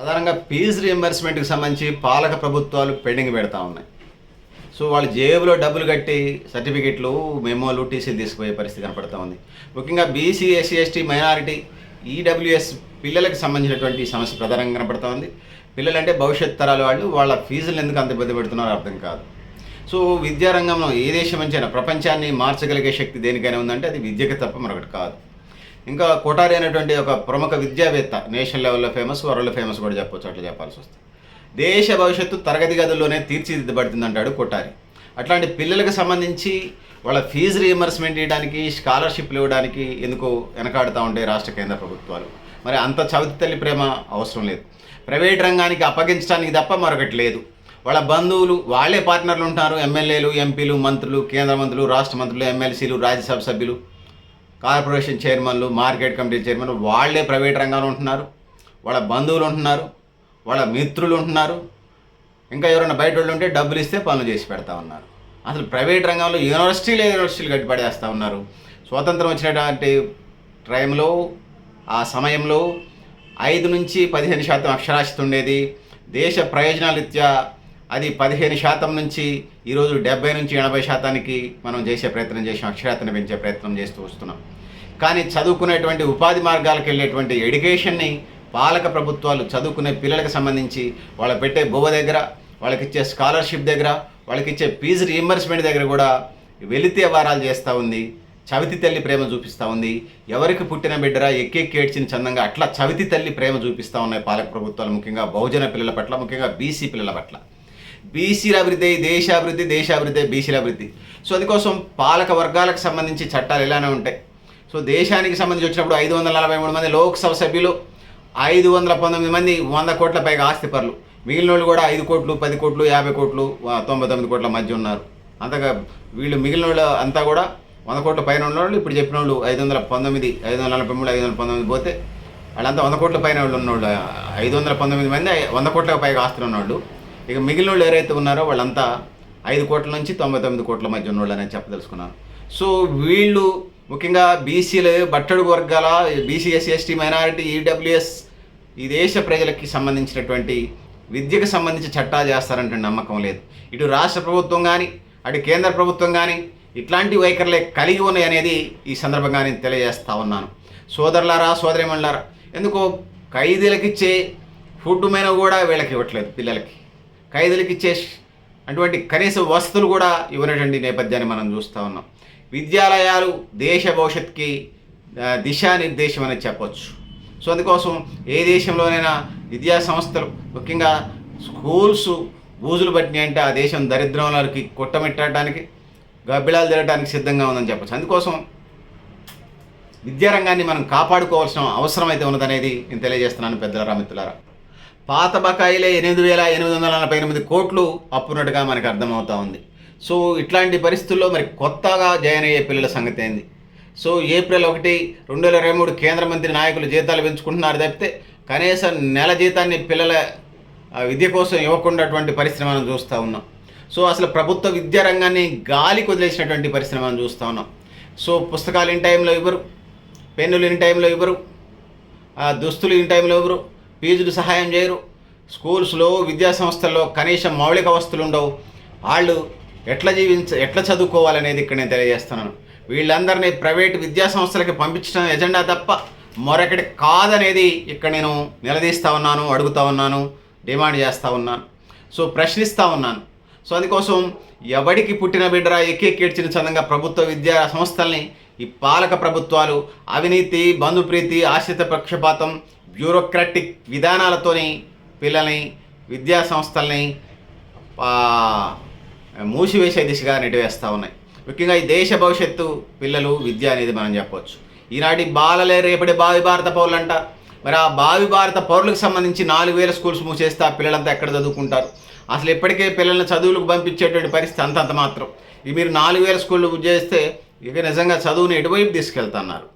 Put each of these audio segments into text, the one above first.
ప్రధానంగా ఫీజు రియంబర్స్మెంట్కి సంబంధించి పాలక ప్రభుత్వాలు పెండింగ్ పెడతా ఉన్నాయి. సో వాళ్ళు జేబులో డబ్బులు కట్టి సర్టిఫికెట్లు మెమోలు టీసీలు తీసుకుపోయే పరిస్థితి కనపడతా ఉంది. ముఖ్యంగా BC SC ST minority EWS పిల్లలకు సంబంధించినటువంటి సమస్య ప్రధానంగా కనపడతా ఉంది. పిల్లలంటే భవిష్యత్ తరాల వాళ్ళు వాళ్ళ ఫీజులు ఎందుకు అంత ఇబ్బంది పెడుతున్నారో అర్థం కాదు. సో విద్యారంగంలో ఏ దేశం నుంచైనా ప్రపంచాన్ని మార్చగలిగే శక్తి దేనికైనా ఉందంటే అది విద్యకి తప్ప మరొకటి కాదు. ఇంకా కోటారి అనేటువంటి ఒక ప్రముఖ విద్యావేత్త నేషనల్ లెవెల్లో ఫేమస్ వరల్డ్ ఫేమస్ కూడా చెప్పొచ్చు అట్లా చెప్పాల్సి వస్తుంది దేశ భవిష్యత్తు తరగతి గదుల్లోనే తీర్చిదిద్దబడుతుంది అంటాడు కొట్టారి అట్లాంటి పిల్లలకు సంబంధించి వాళ్ళ ఫీజు రీఎంబర్స్మెంట్ ఇవ్వడానికి స్కాలర్షిప్లు ఇవ్వడానికి ఎందుకు వెనకాడుతూ ఉంటాయి రాష్ట్ర కేంద్ర ప్రభుత్వాలు? మరి అంత చవితి తల్లి ప్రేమ అవసరం లేదు. ప్రైవేట్ రంగానికి అప్పగించడానికి తప్ప మరొకటి లేదు. వాళ్ళ బంధువులు వాళ్ళే పార్ట్నర్లు ఉంటారు. ఎమ్మెల్యేలు ఎంపీలు మంత్రులు కేంద్ర మంత్రులు రాష్ట్ర మంత్రులు ఎమ్మెల్సీలు రాజ్యసభ సభ్యులు. కార్పొరేషన్ చైర్మన్లు మార్కెట్ కమిటీ చైర్మన్లు వాళ్ళే ప్రైవేట్ రంగంలో ఉంటున్నారు. వాళ్ళ బంధువులు ఉంటున్నారు. వాళ్ళ మిత్రులు ఉంటున్నారు. ఇంకా ఎవరైనా బయట వాళ్ళు ఉంటే డబ్బులు ఇస్తే పనులు చేసి పెడతా ఉన్నారు. అసలు ప్రైవేట్ రంగంలో యూనివర్సిటీలు యూనివర్సిటీలు కట్టిపడేస్తూ ఉన్నారు. స్వాతంత్రం వచ్చినటువంటి టైంలో ఆ సమయంలో ఐదు నుంచి పదిహేను శాతం అక్షరాస్యత ఉండేది. దేశ ప్రయోజనాల రీత్యా అది పదిహేను శాతం నుంచి ఈరోజు డెబ్బై నుంచి ఎనభై శాతానికి మనం చేసే ప్రయత్నం చేసాం అక్షరాతను పెంచే ప్రయత్నం చేస్తూ వస్తున్నాం. కానీ చదువుకునేటువంటి ఉపాధి మార్గాలకు వెళ్ళేటువంటి ఎడ్యుకేషన్ని పాలక ప్రభుత్వాలు చదువుకునే పిల్లలకు సంబంధించి వాళ్ళ పెట్టే బువ్వ దగ్గర వాళ్ళకి ఇచ్చే స్కాలర్షిప్ దగ్గర వాళ్ళకి ఇచ్చే ఫీజు రీఎంబర్స్మెంట్ దగ్గర కూడా వెలితే వారాలు చేస్తూ ఉంది. చవితి తల్లి ప్రేమ చూపిస్తూ ఉంది. ఎవరికి పుట్టిన బిడ్డరా ఎక్కెక్కి ఏడ్చిన చందంగా అట్లా చవితి తల్లి ప్రేమ చూపిస్తూ ఉన్నాయి పాలక ప్రభుత్వాలు ముఖ్యంగా బహుజన పిల్లల పట్ల ముఖ్యంగా బీసీ పిల్లల పట్ల. బీసీల అభివృద్ధి దేశాభివృద్ధి దేశాభివృద్ధి బీసీల అభివృద్ధి సో అందుకోసం పాలక వర్గాలకు సంబంధించి చట్టాలు ఇలానే ఉంటాయి. సో దేశానికి సంబంధించి వచ్చినప్పుడు ఐదు వందల నలభై మూడు మంది లోక్సభ సభ్యులు ఐదు వందల పంతొమ్మిది మంది వంద కోట్ల పైగా ఆస్తిపరులు మిగిలిన వాళ్ళు కూడా ఐదు కోట్లు పది కోట్లు యాభై కోట్లు తొంభై తొమ్మిది కోట్ల మధ్య ఉన్నారు. అంతగా వీళ్ళు మిగిలిన వాళ్ళు అంతా కూడా వంద కోట్ల పైన ఉన్న వాళ్ళు ఇప్పుడు చెప్పిన వాళ్ళు ఐదు వందల పంతొమ్మిది ఐదు వందల నలభై మూడు ఐదు వందల పంతొమ్మిది పోతే వాళ్ళంతా వంద కోట్ల పైన వాళ్ళు ఉన్నవాళ్ళు ఐదు వందల పంతొమ్మిది మంది వంద కోట్ల పైగా ఆస్తులు ఉన్నవాళ్ళు ఇక మిగిలిన వాళ్ళు ఎవరైతే ఉన్నారో వాళ్ళంతా ఐదు కోట్ల నుంచి తొంభై తొమ్మిది కోట్ల మధ్య ఉన్నవాళ్ళు అనేది చెప్పదలుచుకున్నాను. సో వీళ్ళు ముఖ్యంగా బీసీలు బట్టడు వర్గాల BC SC ST minority EWS ఈ దేశ ప్రజలకి సంబంధించినటువంటి విద్యకు సంబంధించి చట్టాలు చేస్తారంటే నమ్మకం లేదు. ఇటు రాష్ట్ర ప్రభుత్వం కానీ అటు కేంద్ర ప్రభుత్వం కానీ ఇట్లాంటి వైఖరులే కలిగి ఉన్నాయి అనేది ఈ సందర్భంగా నేను తెలియజేస్తా ఉన్నాను. సోదరులారా సోదరిమణులారా ఎందుకో ఖైదీలకిచ్చే ఫుడ్ మీద కూడా వీళ్ళకి ఇవ్వట్లేదు పిల్లలకి. ఖైదీలకు ఇచ్చే అటువంటి కనీస వసతులు కూడా ఇవ్వనటువంటి నేపథ్యాన్ని మనం చూస్తూ ఉన్నాం. విద్యాలయాలు దేశ భవిష్యత్తుకి దిశానిర్దేశం అని చెప్పొచ్చు. సో అందుకోసం ఏ దేశంలోనైనా విద్యా సంస్థలు ముఖ్యంగా స్కూల్స్ బూజులు పట్టినాయి అంటే ఆ దేశం దరిద్రంలోకి కొట్టమిట్టడానికి గబ్బిలాలు తిరగడానికి సిద్ధంగా ఉందని చెప్పచ్చు. అందుకోసం విద్యారంగాన్ని మనం కాపాడుకోవాల్సిన అవసరం అయితే ఉన్నదనేది నేను తెలియజేస్తున్నాను పెద్దలారా మిత్రులారా. పాత బకాయిలే ఎనిమిది వేల ఎనిమిది వందల నలభై ఎనిమిది కోట్లు అప్పున్నట్టుగా మనకు అర్థమవుతా ఉంది. సో ఇట్లాంటి పరిస్థితుల్లో మరి కొత్తగా జాయిన్ అయ్యే పిల్లల సంగతి ఏంది? సో ఏప్రిల్ ఒకటి రెండు వేల ఇరవై మూడు కేంద్ర మంత్రి నాయకులు జీతాలు పెంచుకుంటున్నారు తప్పితే కనీసం నెల జీతాన్ని పిల్లల విద్య కోసం ఇవ్వకుండాటువంటి పరిస్థితి మనం చూస్తూ ఉన్నాం. సో అసలు ప్రభుత్వ విద్యా రంగాన్ని గాలికి వదిలేసినటువంటి పరిస్థితి మనం చూస్తూ ఉన్నాం. సో పుస్తకాలు ఇన్ టైంలో ఇవ్వరు పెన్నులు ఇన్ టైంలో ఇవ్వరు దుస్తులు ఇన్ టైంలో ఇవ్వరు ఫీజులు సహాయం చేయరు. స్కూల్స్లో విద్యాసంస్థల్లో కనీసం మౌలిక వస్తువులు ఉండవు. వాళ్ళు ఎట్లా జీవించ ఎట్లా చదువుకోవాలనేది ఇక్కడ నేను తెలియజేస్తున్నాను. వీళ్ళందరినీ ప్రైవేట్ విద్యాసంస్థలకి పంపించడం ఎజెండా తప్ప మరొకటి కాదనేది ఇక్కడ నేను నిలదీస్తా ఉన్నాను అడుగుతా ఉన్నాను డిమాండ్ చేస్తూ ఉన్నాను. సో ప్రశ్నిస్తూ ఉన్నాను. సో అందుకోసం ఎవడికి పుట్టిన బిడ్డరా ఎక్కెక్కేడ్చిన చందంగా ప్రభుత్వ విద్యా సంస్థల్ని ఈ పాలక ప్రభుత్వాలు అవినీతి బంధుప్రీతి ఆశ్రిత పక్షపాతం బ్యూరోక్రాటిక్ విధానాలతోని పిల్లల్ని విద్యా సంస్థల్ని మూసివేసే దిశగా నెట్టివేస్తూ ఉన్నాయి. ముఖ్యంగా ఈ దేశ భవిష్యత్తు పిల్లలు విద్య అనేది మనం చెప్పవచ్చు ఈనాటి బాలలే రేపటి భావి భారత పౌరులంట. మరి ఆ భావి భారత పౌరులకు సంబంధించి నాలుగు వేల స్కూల్స్ మూసేస్తే ఆ పిల్లలంతా ఎక్కడ చదువుకుంటారు? అసలు ఇప్పటికే పిల్లల్ని చదువులకు పంపించేటువంటి పరిస్థితి అంతంత మాత్రం. ఈ మీరు నాలుగు వేల స్కూళ్ళు చేస్తే ఇక నిజంగా చదువుని ఎటువైపు తీసుకెళ్తున్నారు?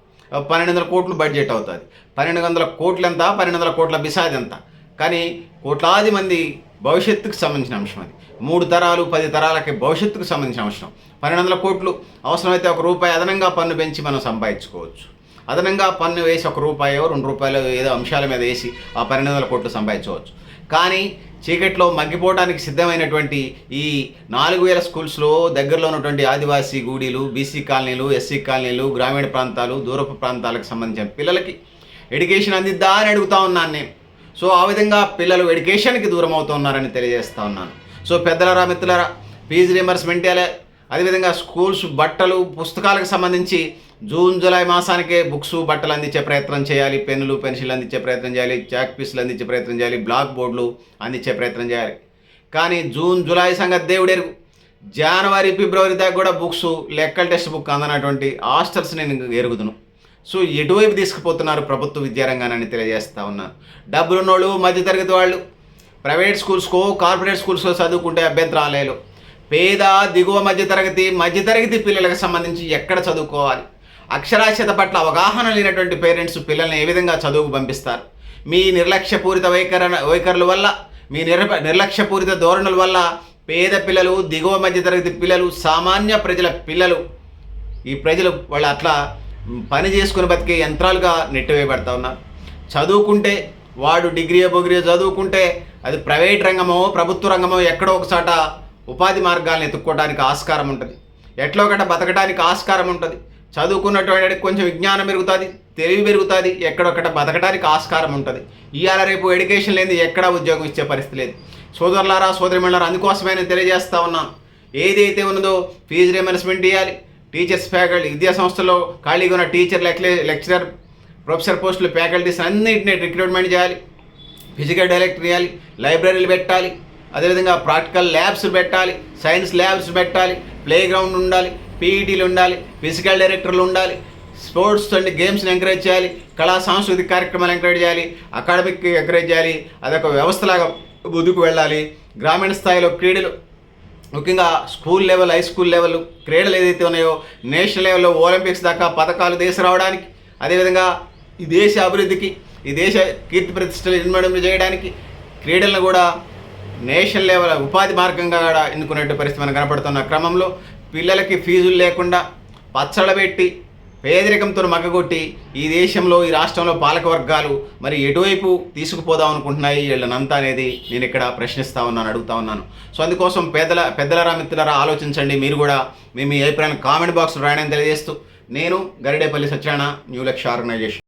పన్నెండు వందల కోట్లు బడ్జెట్ అవుతుంది. పన్నెండు వందల కోట్లు ఎంత? పన్నెండు వందల కోట్ల బిసాది ఎంత? కానీ కోట్లాది మంది భవిష్యత్తుకు సంబంధించిన అంశం అది. మూడు తరాలు పది తరాలకి భవిష్యత్తుకు సంబంధించిన అంశం. పన్నెండు వందల కోట్లు అవసరమైతే ఒక రూపాయి అదనంగా పన్ను పెంచి మనం సంపాదించుకోవచ్చు. అదనంగా పన్ను వేసి ఒక రూపాయో రెండు రూపాయలు ఏదో అంశాల మీద వేసి ఆ పన్నెండు వందల కోట్లు సంపాదించవచ్చు. కానీ చీకట్లో మగ్గిపోవడానికి సిద్ధమైనటువంటి ఈ నాలుగు వేల స్కూల్స్లో దగ్గరలో ఉన్నటువంటి ఆదివాసీ గూడీలు బీసీ కాలనీలు ఎస్సీ కాలనీలు గ్రామీణ ప్రాంతాలు దూరపు ప్రాంతాలకు సంబంధించిన పిల్లలకి ఎడ్యుకేషన్ అందిద్దా అని అడుగుతా ఉన్నాను నేను. సో ఆ విధంగా పిల్లలు ఎడ్యుకేషన్కి దూరం అవుతున్నారని తెలియజేస్తా ఉన్నాను. సో పెద్దలరా మిత్రులరా ఫీజు రీంబర్స్మెంట్ అదేవిధంగా స్కూల్స్ బట్టలు పుస్తకాలకు సంబంధించి జూన్ జూలై మాసానికే బుక్స్ బట్టలు అందించే ప్రయత్నం చేయాలి పెన్నులు పెన్సిల్ అందించే ప్రయత్నం చేయాలి చాక్ పీసులు అందించే ప్రయత్నం చేయాలి బ్లాక్ బోర్డులు అందించే ప్రయత్నం చేయాలి. కానీ జూన్ జూలై సంగతి దేవుడెరుగు జనవరి ఫిబ్రవరి దాకా కూడా బుక్స్ లెక్కల టెక్స్ట్ బుక్ అందనటువంటి హాస్టల్స్ నేను ఎరుగుదును. సో ఎటువైపు తీసుకుపోతున్నారు ప్రభుత్వ విద్యారంగాన్ని తెలియజేస్తా ఉన్నాను డబ్బులున్నోళ్ళు మధ్యతరగతి వాళ్ళు ప్రైవేట్ స్కూల్స్కో కార్పొరేట్ స్కూల్స్కో చదువుకుంటే అభ్యంతరాలేలు పేద దిగువ మధ్యతరగతి మధ్యతరగతి పిల్లలకు సంబంధించి ఎక్కడ చదువుకోవాలి? అక్షరాస్యత పట్ల అవగాహన లేనటువంటి పేరెంట్స్ పిల్లల్ని ఏ విధంగా చదువుకు పంపిస్తారు? మీ నిర్లక్ష్యపూరిత వైఖరణ వైఖరుల వల్ల మీ నిర్ నిర్లక్ష్యపూరిత ధోరణుల వల్ల పేద పిల్లలు దిగువ మధ్యతరగతి పిల్లలు సామాన్య ప్రజల పిల్లలు ఈ ప్రజలు వాళ్ళు అట్లా పని చేసుకుని బతికే యంత్రాలుగా నెట్టివేయబడతా ఉన్నారు. చదువుకుంటే వాడు డిగ్రీ బొగ్రీ చదువుకుంటే అది ప్రైవేట్ రంగమో ప్రభుత్వ రంగమో ఎక్కడో ఒకసాట ఉపాధి మార్గాలను ఎత్తుక్కోవడానికి ఆస్కారం ఉంటుంది. ఎట్లో ఒకట బతకడానికి ఆస్కారం ఉంటుంది. చదువుకున్నటువంటి కొంచెం విజ్ఞానం పెరుగుతుంది తెలివి పెరుగుతుంది ఎక్కడొక్కడ బతకడానికి ఆస్కారం ఉంటుంది. ఇవాళ రేపు ఎడ్యుకేషన్ లేని ఎక్కడా ఉద్యోగం ఇచ్చే పరిస్థితి లేదు. సోదరులారా సోదరిమణులారా అందుకోసమే నేను తెలియజేస్తా ఉన్నాను. ఏదైతే ఉన్నదో ఫీజు రిమర్స్మెంట్ ఇవ్వాలి టీచర్స్ ఫ్యాకల్టీ విద్యా సంస్థలో ఖాళీగా ఉన్న టీచర్ లెక్చరర్ ప్రొఫెసర్ పోస్టులు ఫ్యాకల్టీస్ అన్నింటినీ రిక్రూట్మెంట్ చేయాలి. ఫిజికల్ డైరెక్టర్ చేయాలి లైబ్రరీలు పెట్టాలి. అదేవిధంగా ప్రాక్టికల్ ల్యాబ్స్ పెట్టాలి. సైన్స్ ల్యాబ్స్ పెట్టాలి. ప్లే గ్రౌండ్ ఉండాలి. పీఈటీలు ఉండాలి ఫిజికల్ డైరెక్టర్లు ఉండాలి స్పోర్ట్స్ అండ్ గేమ్స్ని ఎంకరేజ్ చేయాలి కళా సాంస్కృతిక కార్యక్రమాలు ఎంకరేజ్ చేయాలి అకాడమిక్ ఎంకరేజ్ చేయాలి అదొక వ్యవస్థలాగా ముందుకు వెళ్ళాలి. గ్రామీణ స్థాయిలో క్రీడలు ముఖ్యంగా school level high school level క్రీడలు ఏదైతే ఉన్నాయో నేషనల్ లెవెల్లో ఒలింపిక్స్ దాకా పథకాలు దేశ రావడానికి అదేవిధంగా ఈ దేశ అభివృద్ధికి ఈ దేశ కీర్తి ప్రతిష్టలు ఇన్వడం చేయడానికి క్రీడలను కూడా నేషనల్ లెవెల్ ఉపాధి మార్గంగా కూడా ఎన్నుకునే పరిస్థితి మనం కనపడుతున్న క్రమంలో పిల్లలకి ఫీజులు లేకుండా పచ్చళ్ళ పెట్టి పేదరికంతో మగ్గగొట్టి ఈ దేశంలో ఈ రాష్ట్రంలో పాలక వర్గాలు మరి ఎటువైపు తీసుకుపోదాం అనుకుంటున్నాయి వీళ్ళనంతా అనేది నేను ఇక్కడ ప్రశ్నిస్తా ఉన్నాను అడుగుతా ఉన్నాను. సో అందుకోసం పెద్దల పెద్దలరా మిత్రులరా ఆలోచించండి. మీరు కూడా మేము మీ అభిప్రాయాన్ని కామెంట్ బాక్స్ రాయడం తెలియజేస్తూ నేను గరిడేపల్లి సత్యనారాయణ న్యూ లక్ష్య ఆర్గనైజేషన్.